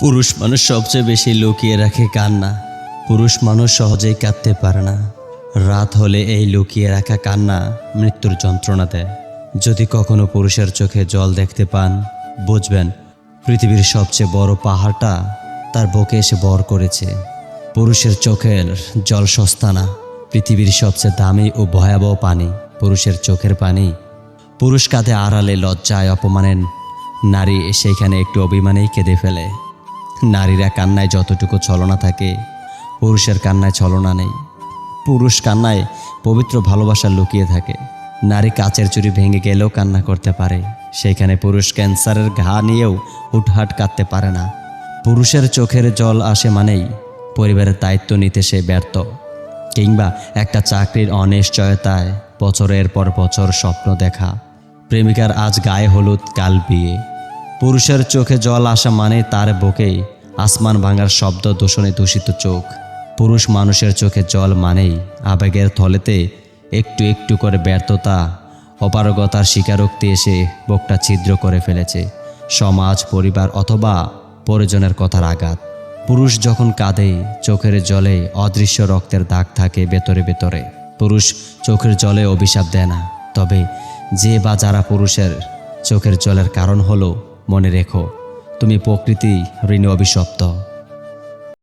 পুরুষ মানুষ সবচেয়ে বেশি লুকিয়ে রাখে কান্না। পুরুষ মানুষ সহজেই কাঁদতে পারে না। রাত হলে এই লুকিয়ে রাখা কান্না মৃত্যুর যন্ত্রণা দেয়। যদি কখনো পুরুষের চোখে জল দেখতে পান, বুঝবেন পৃথিবীর সবচেয়ে বড় পাহাড়টা তার বুকে এসে বর করেছে। পুরুষের চোখের জল সস্তা না, পৃথিবীর সবচেয়ে দামি ও ভয়াবহ পানি। পুরুষের চোখের পানি, পুরুষ কাঁধে আড়ালে লজ্জায় অপমানেন নারী সেইখানে একটু অভিমানেই কেঁদে ফেলে। নারীরা কান্নায় যতটুকু ছলনা থাকে, পুরুষের কান্নায় ছলনা নেই। পুরুষ কান্নায় পবিত্র ভালোবাসা লুকিয়ে থাকে। নারী কাচের চুরি ভেঙে গেলেও কান্না করতে পারে। সেইখানে পুরুষ ক্যান্সারের ঘা নিয়েও হুটহাট কাঁদতে পারে না। পুরুষের চোখের জল আসে মানেই পরিবারের দায়িত্ব নিতে সে ব্যর্থ। কিংবা একটা চাকরির অনিশ্চয়তায় বছরের পর বছর স্বপ্ন দেখা। প্রেমিকার আজ গায়ে হলুদ, কাল বিয়ে। পুরুষের চোখে জল আসা মানে তার বুকেই আসমান ভাঙার শব্দ দূষণে দূষিত চোখ। পুরুষ মানুষের চোখে জল মানেই আবেগের থলেতে একটু একটু করে ব্যর্থতা, অপারগতার স্বীকারোক্তি এসে বুকটা ছিদ্র করে ফেলেছে। সমাজ, পরিবার অথবা পরিজনের কথার আঘাত। পুরুষ যখন কাঁদে, চোখের জলে অদৃশ্য রক্তের দাগ থাকে ভেতরে ভেতরে। পুরুষ চোখের জলে অভিশাপ দেয় না। তবে যে বা যারা পুরুষের চোখের জলের কারণ হলো মনে রেখো তুমি প্রকৃতি ঋণে অভিশপ্ত।